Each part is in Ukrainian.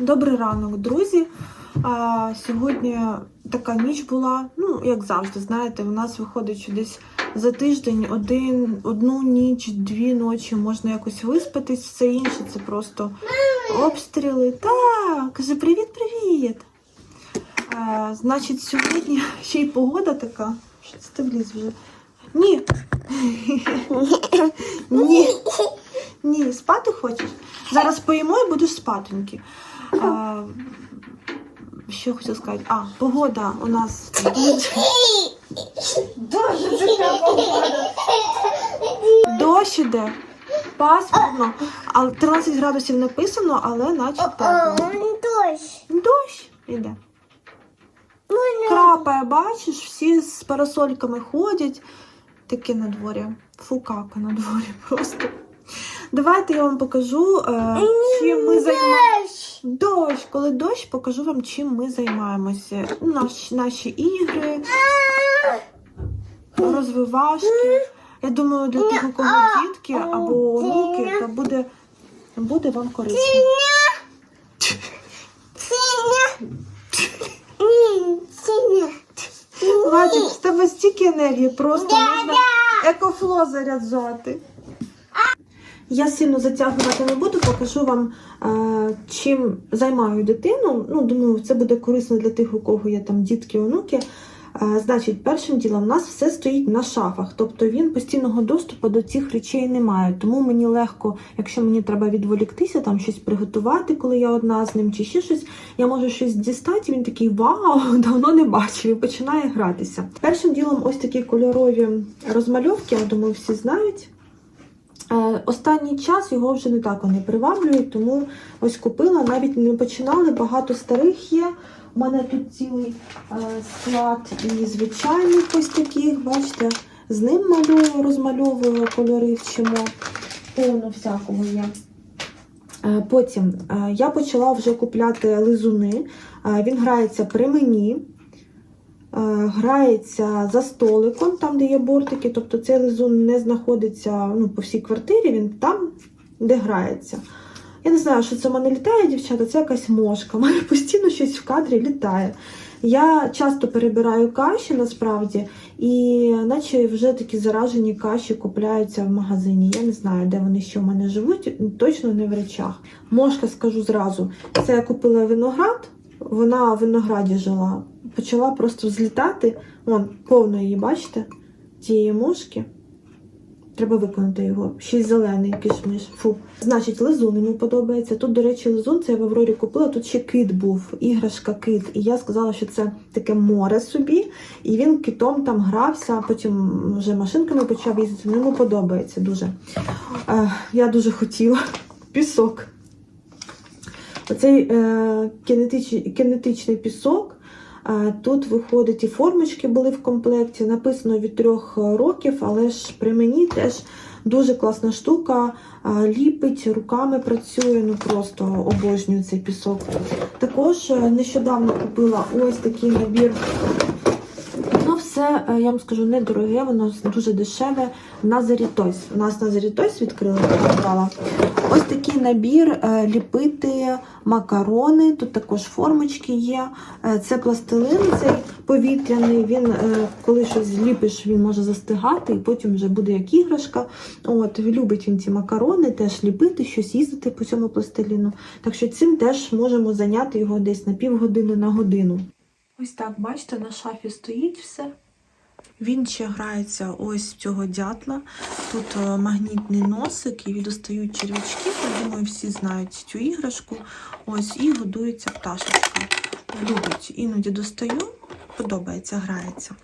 Добрий ранок, друзі. А, сьогодні така ніч була. Ну, як завжди, знаєте, у нас виходить, що десь за тиждень один, одну ніч, дві ночі можна якось виспатись, все інше це просто обстріли. Так, каже, привіт-привіт. Значить, сьогодні ще й погода така. Що це ти вліз вже? Ні. Ні. Ні, спати хочеш? Зараз поїмо і будеш спатоньки. А, що хочу сказати? А, погода у нас дуже, така погода. Дощ іде. Пасмурно. Але 13 градусів написано, але наче тепло. Дощ. Дощ іде. Крапає, бачиш, всі з парасольками ходять. Таке на дворі. Фукака на дворі просто. Давайте я вам покажу, е, чим ми займаємося. Дощ, коли дощ, покажу вам, чим ми займаємося. Наш, наші ігри, розвивашки. Я думаю, для тих, у кого дітки або онуки, то буде, буде вам корисно. Вадик, з тебе стільки енергії, просто можна екофло заряджати. Я сильно затягувати не буду, покажу вам, е, чим займаю дитину. Ну, думаю, це буде корисно для тих, у кого є там дітки, онуки. Е, значить, першим ділом у нас все стоїть на шафах, тобто він постійного доступу до цих речей не має. Тому мені легко, якщо мені треба відволіктися, там щось приготувати, коли я одна з ним, чи ще щось, я можу щось дістати. Він такий вау, давно не бачив і починає гратися. Першим ділом, ось такі кольорові розмальовки, я думаю, всі знають. Е, Останній час його вже не так вони приваблюють, тому ось купила, навіть не починали, багато старих є. У мене тут цілий е, склад і звичайних ось таких, бачите, з ним малюю, розмальовую кольори вчимо. Повно всякого є. Е, Потім я почала вже купляти лизуни. Він грається при мені. Е, Грається за столиком, там, де є бортики, тобто цей лизун не знаходиться ну, по всій квартирі, він там, де грається. Я не знаю, що це в мене літає, дівчата, це якась мошка. У мене постійно щось в кадрі літає. Я часто перебираю каші насправді, і наче вже такі заражені каші купляються в магазині. Я не знаю, де вони ще в мене живуть, точно не в речах. Мошка, скажу зразу, це я купила виноград, вона в винограді жила. Почала просто злітати. Вон, повно її, бачите, цієї мошки. Треба виконати його. Ще зелений кишмиш. Фу. Значить, лизун йому подобається. Тут, до речі, лизун, це я в Аврорі купила. Тут ще кит був, іграшка кит. І я сказала, що це таке море собі. І він китом там грався, а потім вже машинками почав їздити. Ну, Йому подобається дуже. Е, я дуже хотіла пісок. Оцей е, кінетичний, кінетичний пісок. Е, Тут виходить і формочки були в комплекті. Написано від трьох років, але ж при мені теж дуже класна штука. е, Ліпить, руками працює, ну просто обожнюю цей пісок. Також е, нещодавно купила ось такий набір. Воно все, е, я вам скажу, недороге, воно дуже дешеве. Назарі Тойс. У нас Назарі Тойс відкрили, я. Ось такий набір е, ліпити макарони. Тут також формочки є. Е, Це пластилин цей повітряний. Він, е, коли щось ліпиш, він може застигати, і потім вже буде як іграшка. От, любить він ці макарони, теж ліпити, щось їздити по цьому пластиліну. Так що цим теж можемо зайняти його десь на півгодини на годину. Ось так, бачите, на шафі стоїть все. Він ще грається ось цього дятла. Тут е, магнітний носик і достають червячки. Я думаю, всі знають цю іграшку. Ось і годується пташечка. Любить. Іноді достаю, подобається, грається.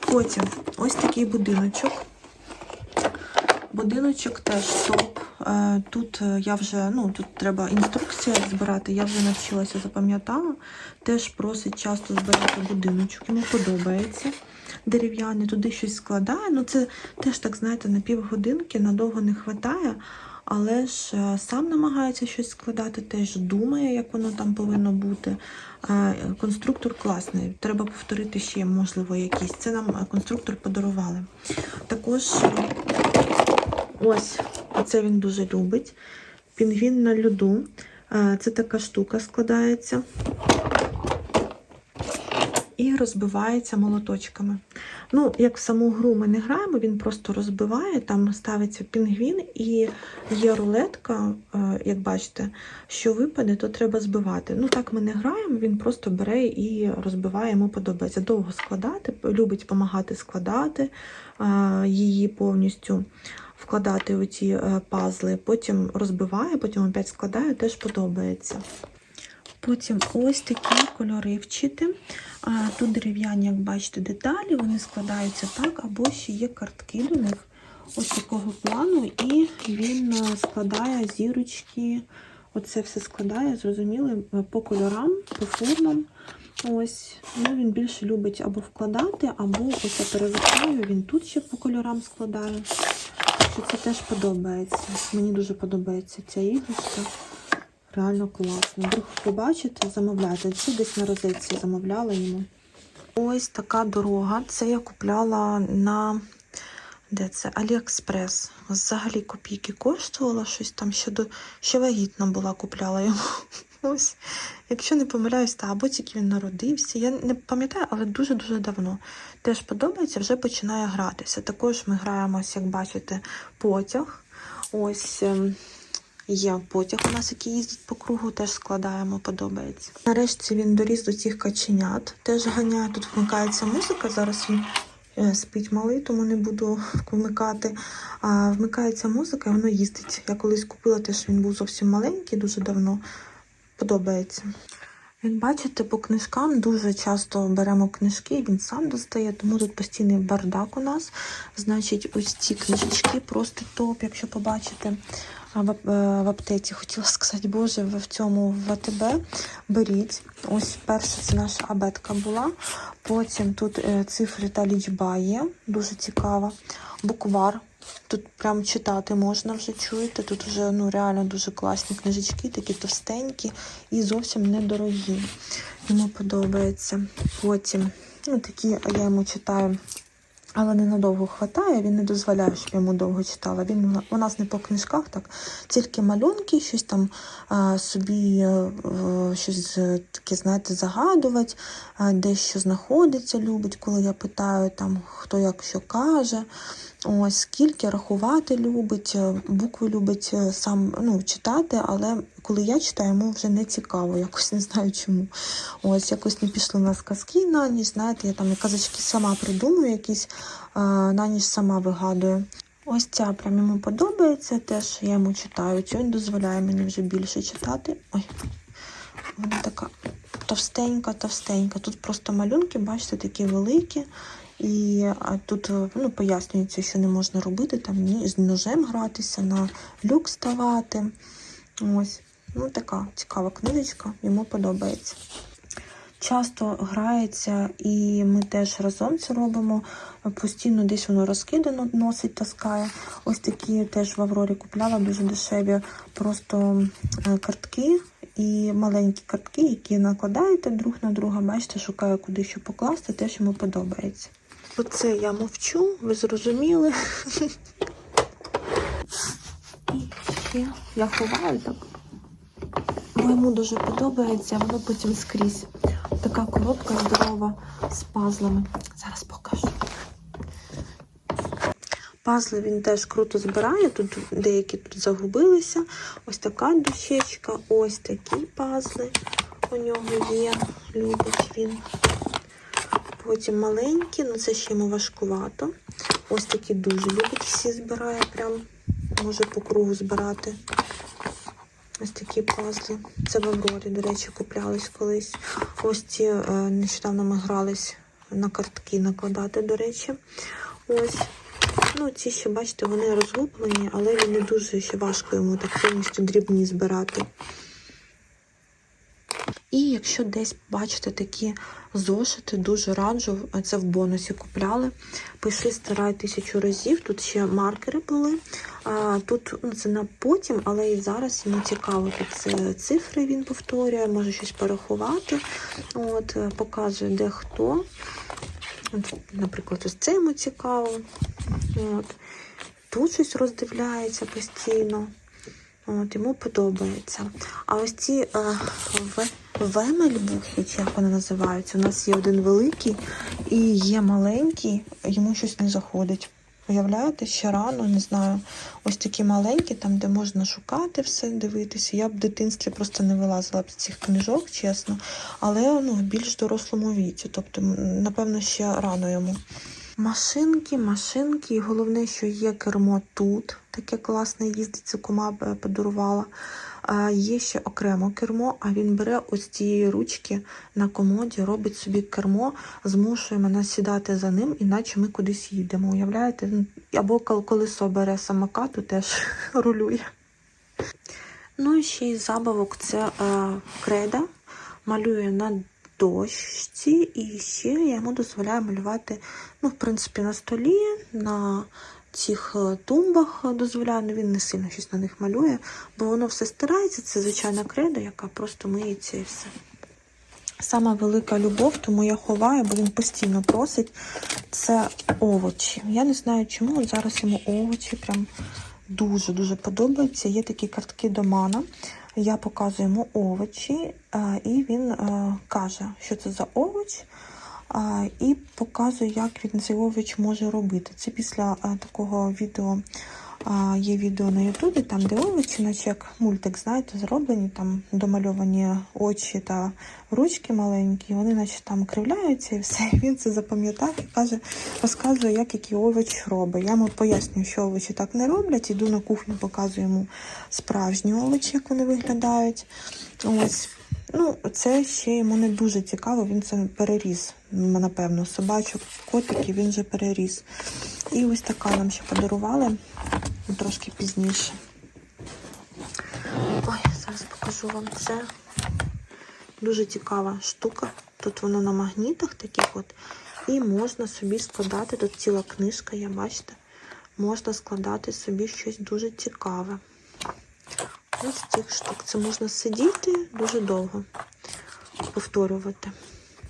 Потім ось такий будиночок. Будиночок теж топ. Е, Тут е, я вже, ну тут треба інструкція збирати, я вже навчилася, запам'ятала. Теж просить часто збирати будиночок, йому подобається. Дерев'яний, туди щось складає. Ну це теж так, знаєте, на півгодинки надовго не вистачає. Але ж е, сам намагається щось складати, теж думає, як воно там повинно бути. Е, Конструктор класний. Треба повторити ще, можливо, якийсь. Це нам е, конструктор подарували. Також ось, оце він дуже любить. Пінгвін на льоду. Це така штука складається і розбивається молоточками. Ну, як в саму гру ми не граємо, він просто розбиває, там ставиться пінгвін і є рулетка, е, як бачите, що випаде, то треба збивати. Ну так ми не граємо, він просто бере і розбиває, йому подобається. Довго складати, любить допомагати складати е, її повністю, вкладати у ці е, пазли, потім розбиває, потім опять складає, теж подобається. Потім ось такі кольори вчити. Тут дерев'яні, як бачите, деталі, вони складаються так, або ще є картки до них ось такого плану, і він е, складає зірочки. Оце все складає, зрозуміли, е, по кольорам, по формам. Ось, ну він більше любить або вкладати, або ось я перевертаю, він тут ще по кольорам складає. Це теж подобається. Мені дуже подобається ця іграшка. Реально класно. Вдруг побачите, замовляйте. Чи десь на розетці замовляла йому. Ось така дорога. Це я купляла на де це? Аліекспрес. Взагалі копійки коштувала щось там ще до ще вагітна була, купляла йому. Ось, якщо не помиляюсь, та або тільки він народився. Я не пам'ятаю, але дуже-дуже давно. Теж подобається, вже починає гратися. Також ми граємося, як бачите, потяг. Ось. Є потяг у нас, який їздить по кругу, теж складаємо, подобається. Нарешті він доріс до цих каченят, теж ганяє. Тут вмикається музика. Зараз він е, спить малий, тому не буду вмикати. А вмикається музика, і воно їздить. Я колись купила теж він був зовсім маленький, дуже давно. Подобається. Як бачите, по книжкам дуже часто беремо книжки, він сам достає, тому тут постійний бардак у нас. Значить, ось ці книжечки просто топ, якщо побачите в, е, в аптеці, хотіла сказати, боже, ви в цьому в АТБ беріть. Ось перша це наша абетка була. Потім тут е, цифри та лічба є, дуже цікава. Буквар. Тут прям читати можна вже чуєте. Тут вже ну реально дуже класні книжечки, такі товстенькі і зовсім недорогі. Йому подобається. Потім ну, такі я йому читаю. Але ненадовго хватає, він не дозволяє, щоб я йому довго читала. Він у нас не по книжках, так тільки малюнки, щось там а, собі е, е, щось е, таке, знаєте, загадувати, а, де що знаходиться, любить, коли я питаю, там хто як що каже. Ось скільки рахувати любить, е, букви любить е, сам ну, читати, але коли я читаю, йому вже не цікаво, якось не знаю чому. Ось якось не пішли на сказки на ніч, знаєте, я там казочки сама придумую, якісь а, на ніч сама вигадую. Ось ця прям йому подобається, теж я йому читаю. Цю він дозволяє мені вже більше читати. Ой, вона така товстенька, товстенька. Тут просто малюнки, бачите, такі великі. І тут е, ну, пояснюється, що не можна робити, там ні, з ножем гратися, на люк ставати. Ось. Ну, така цікава книжечка, йому подобається. Часто грається, і ми теж разом це робимо. Постійно десь воно розкидано, носить, таскає. Ось такі теж в Аврорі купляла дуже дешеві просто е, картки і маленькі картки, які накладаєте друг на друга. Бачите, шукаю куди що покласти, теж йому подобається. Оце я мовчу, ви зрозуміли. І ще я ховаю так. Бо йому дуже подобається, воно потім скрізь. Така коробка здорова з пазлами. Зараз покажу. Пазли він теж круто збирає. Тут деякі тут загубилися. Ось така дощечка, ось такі пазли у нього є. Любить він. Потім маленькі, ну це ще йому важкувато. Ось такі дуже любить всі збирає, прям може по кругу збирати. Ось такі пазли. Це в Аврорі, до речі, куплялись колись. Ось ці е, нещодавно ми грались на картки накладати, до речі. Ось. Ну, ці ще, бачите, вони розгублені, але не дуже ще важко йому так повністю дрібні збирати. І якщо десь бачите такі зошити, дуже раджу, це в бонусі купляли. Пиши стирай тисячу разів. Тут ще маркери були. А, тут ну, це на потім, але і зараз йому цікаво. Тут це цифри він повторює, може щось порахувати. От, е, показує, де хто. От, наприклад, ось це йому цікаво. От. Тут щось роздивляється постійно. От, йому подобається. А ось ці е, ве- вемельбухи, чи як вони називаються, у нас є один великий і є маленький, йому щось не заходить. Уявляєте, ще рано, не знаю. Ось такі маленькі, там, де можна шукати все, дивитися. Я б в дитинстві просто не вилазила б з цих книжок, чесно. Але ну, в більш дорослому віці. Тобто, напевно, ще рано йому. Машинки, машинки. І головне, що є кермо тут. Таке класне їздить, це кума подарувала. А є ще окремо кермо, а він бере ось цієї ручки на комоді, робить собі кермо, змушує мене сідати за ним, іначе ми кудись їдемо. Уявляєте? Ну, Або кол- колесо бере самокату, теж рулює. Ну і ще й забавок це е, креда. Малює на дощці, і ще я йому дозволяю малювати, ну, в принципі, на столі, на цих е, тумбах дозволяю, але він не сильно щось на них малює, бо воно все стирається. Це звичайна креда, яка просто миється і все. Сама велика любов, тому я ховаю, бо він постійно просить. Це овочі. Я не знаю, чому зараз йому овочі прям дуже-дуже подобаються. Є такі картки до мана. Я показую йому овочі, е, і він е, каже, що це за овоч, е, і показує, як він цей овоч може робити. Це після такого відео. Є відео на Ютубі, там, де овочі, наче як мультик, знаєте, зроблені, там домальовані очі та ручки маленькі, вони наче там кривляються і все. Він це запам'ятав і каже, розказує, як який овоч робить. Я йому пояснюю, що овочі так не роблять. Іду на кухню, показую йому справжні овочі, як вони виглядають. Ось. Ну, це ще йому не дуже цікаво, він це переріс, напевно, собачок, котиків він вже переріс. І ось така нам ще подарували ну, трошки пізніше. Ой, зараз покажу вам це. Дуже цікава штука. Тут воно на магнітах таких от. І можна собі складати, тут ціла книжка, є, бачите? Можна складати собі щось дуже цікаве. Ось цих штук. Це можна сидіти дуже довго, повторювати.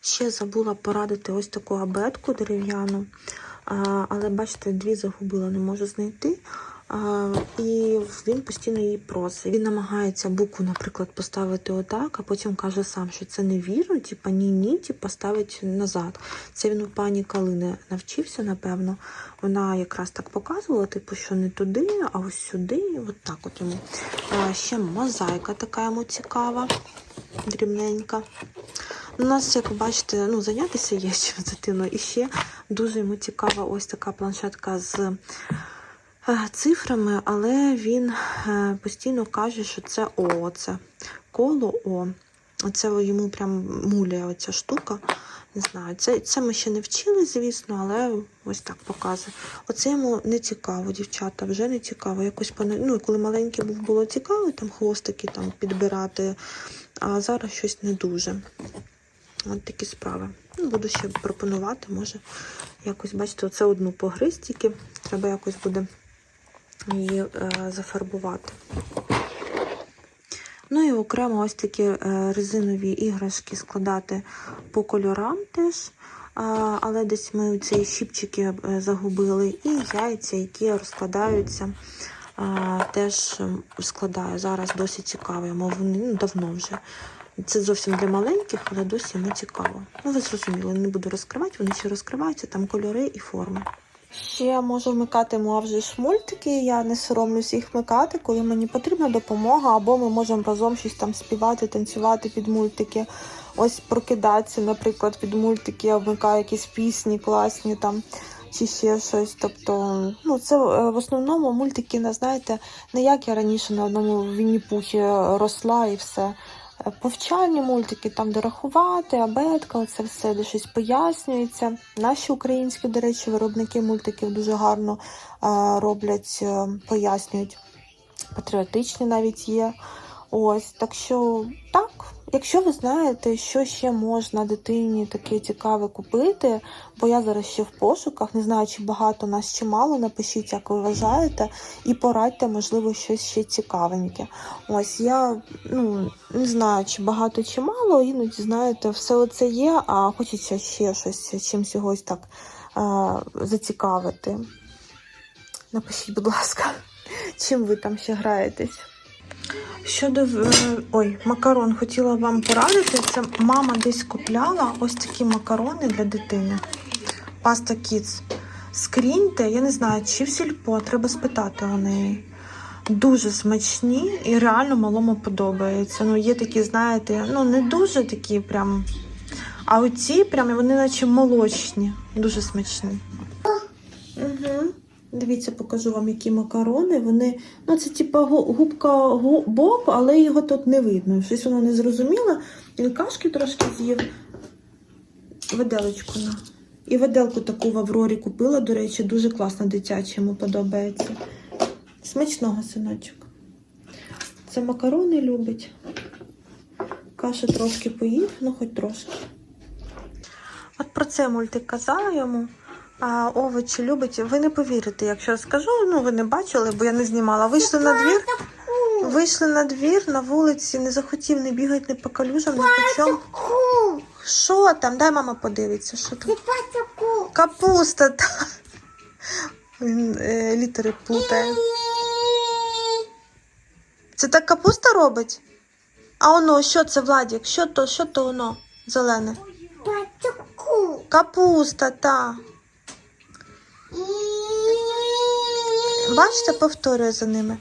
Ще забула порадити ось таку абетку дерев'яну. Але бачите, дві загубила, не можу знайти. І він постійно її просить. Він намагається букву, наприклад, поставити отак, а потім каже сам, що це невірно, типа ні-ні, типа ставить назад. Це він у пані Калини навчився, напевно. Вона якраз так показувала, типу, що не туди, а ось сюди. От так от йому. А, ще мозаїка така йому цікава, дрібненька. У нас, як бачите, ну, зайнятися є чим дитиною. І ще дуже йому цікава ось така планшетка з цифрами, але він е, постійно каже, що це О, це коло О. Оце йому прям муляє оця штука. Не знаю, це, це ми ще не вчили, звісно, але ось так показує. Оце йому не цікаво, дівчата, вже не цікаво. Якось ну, коли маленький був, було цікаво, там хвостики там підбирати, а зараз щось не дуже. От такі справи. Ну, буду ще пропонувати, може якось, бачите, оце одну погриз тільки. Треба якось буде її е, зафарбувати. Ну і окремо ось такі е, резинові іграшки складати по кольорам теж. Але десь ми ці щіпчики е, загубили, і яйця, які розкладаються, теж складаю. Зараз досить цікаво, мов ну, давно вже. Це зовсім для маленьких, але досі йому цікаво. Ну, ви зрозуміли, не буду розкривати, вони ще розкриваються, там кольори і форми. Ще можу вмикати вже мультики. Я не соромлюся їх вмикати, коли мені потрібна допомога, або ми можемо разом щось там співати, танцювати під мультики. Ось прокидатися, наприклад, під мультики, я вмикаю якісь пісні класні там. Чи ще щось. Тобто, ну це е, в основному мультики, не знаєте, не як я раніше на одному Вінні-Пухі росла і все. Е, Повчальні мультики, там де рахувати, абетка, це все, де щось пояснюється. Наші українські, до речі, виробники мультиків дуже гарно а, роблять, е, пояснюють. Патріотичні навіть є. Ось, так що так, якщо ви знаєте, що ще можна дитині таке цікаве купити, бо я зараз ще в пошуках, не знаю, чи багато нас, чи мало, напишіть, як ви вважаєте, і порадьте, можливо, щось ще цікавеньке. Ось я ну, не знаю, чи багато, чи мало, іноді, знаєте, все оце є, а хочеться ще щось чимсь йогось так а, зацікавити. Напишіть, будь ласка, чим ви там ще граєтесь. Щодо е, ой, макарон хотіла вам порадити. Це мама десь купляла ось такі макарони для дитини. Паста Kids. Скріньте, я не знаю, чи в сільпо, треба спитати у неї. Дуже смачні і реально малому подобається. Ну, є такі, знаєте, ну не дуже такі прям. А оці прям вони наче молочні, дуже смачні. Угу. Дивіться, покажу вам, які макарони. Вони, ну це типа губка гу- боб, але його тут не видно. Щось воно не зрозуміло. Він кашки трошки з'їв. Виделочку на. І виделку таку в Аврорі купила, до речі, дуже класно дитяча, йому подобається. Смачного синочок. Це макарони любить. Каші трошки поїв, ну хоч трошки. От про це мультик казала йому. А овочі любить. Ви не повірите, якщо скажу, ну ви не бачили, бо я не знімала. Вийшли на двір, вийшли на двір, на вулиці, не захотів не бігати не по калюжам, не по чому. Що там? Дай мама подивиться, що там. Капуста та. Він е, літери плутає. Це так капуста робить? А воно, що це, Владік? Що то, що то воно зелене? Капуста, та. Бачите, повторюю за ними.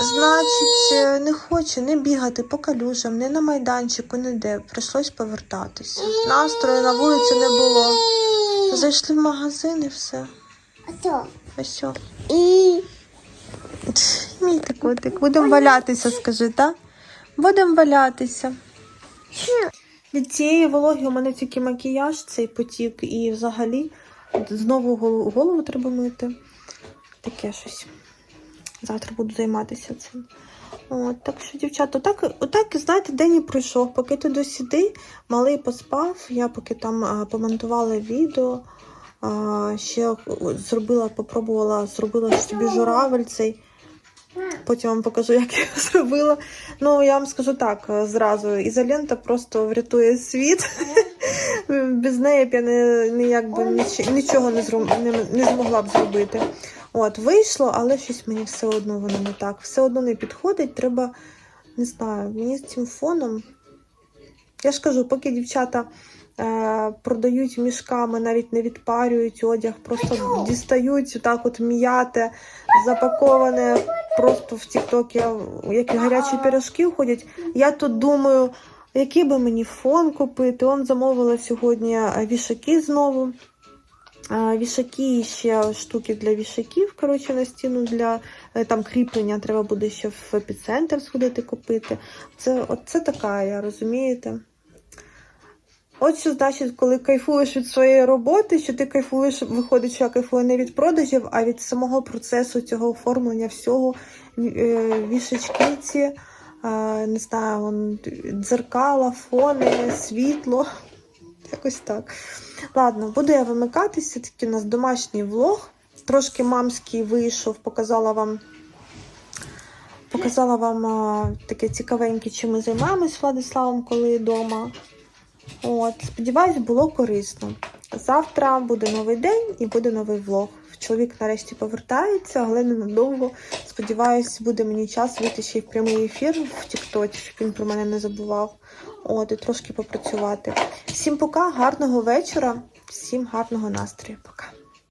Значить, е, не хоче не бігати по калюжам, не на майданчику, ніде. Прийшлось повертатися. Настрою на вулиці не було. Зайшли в магазин і все. Ось. І Мій ти котик. Будемо валятися, скажи, так? Будемо валятися. Від цієї вологи у мене тільки макіяж, цей потік, і взагалі знову голову, голову треба мити. Таке щось. Завтра буду займатися цим. От, так що, дівчата, отак, отак, знаєте, день і пройшов. Поки ти досіди, малий поспав, я поки там а, помонтувала відео, а, ще зробила, попробувала, зробила собі журавель цей. Потім вам покажу, як я його зробила. Ну, я вам скажу так е, зразу. Ізолента просто врятує світ. Без неї б я не, ніяк би ніч- нічого не, зру- не, не змогла б зробити. От, вийшло, але щось мені все одно воно не так. Все одно не підходить. Треба, не знаю, мені з цим фоном. Я ж кажу, поки дівчата е, продають мішками, навіть не відпарюють одяг, просто дістають так от м'яте, запаковане просто в Тіктокі, як гарячі пирожки входять. Я тут думаю, який би мені фон купити. Он замовила сьогодні е, вішаки знову. Е, Вішаки і ще штуки для вішаків, коротше, на стіну для е, там кріплення треба буде ще в епіцентр сходити купити. Це, от це така, я розумієте. От що значить, коли кайфуєш від своєї роботи, що ти кайфуєш, виходить, що я кайфую не від продажів, а від самого процесу цього оформлення всього, вішачки ці, не знаю, вон, дзеркала, фони, світло. Якось так. Ладно, буду я вимикатися. Такий у нас домашній влог. Трошки мамський вийшов, показала вам. Показала вам а, таке цікавеньке, чим ми займаємось Владиславом, коли вдома. От, сподіваюсь, було корисно. Завтра буде новий день і буде новий влог. Чоловік нарешті повертається, але ненадовго. Сподіваюсь, буде мені час вийти ще й в прямий ефір в Тіктоці, щоб він про мене не забував. От, і трошки попрацювати. Всім пока, гарного вечора, всім гарного настрою. Пока.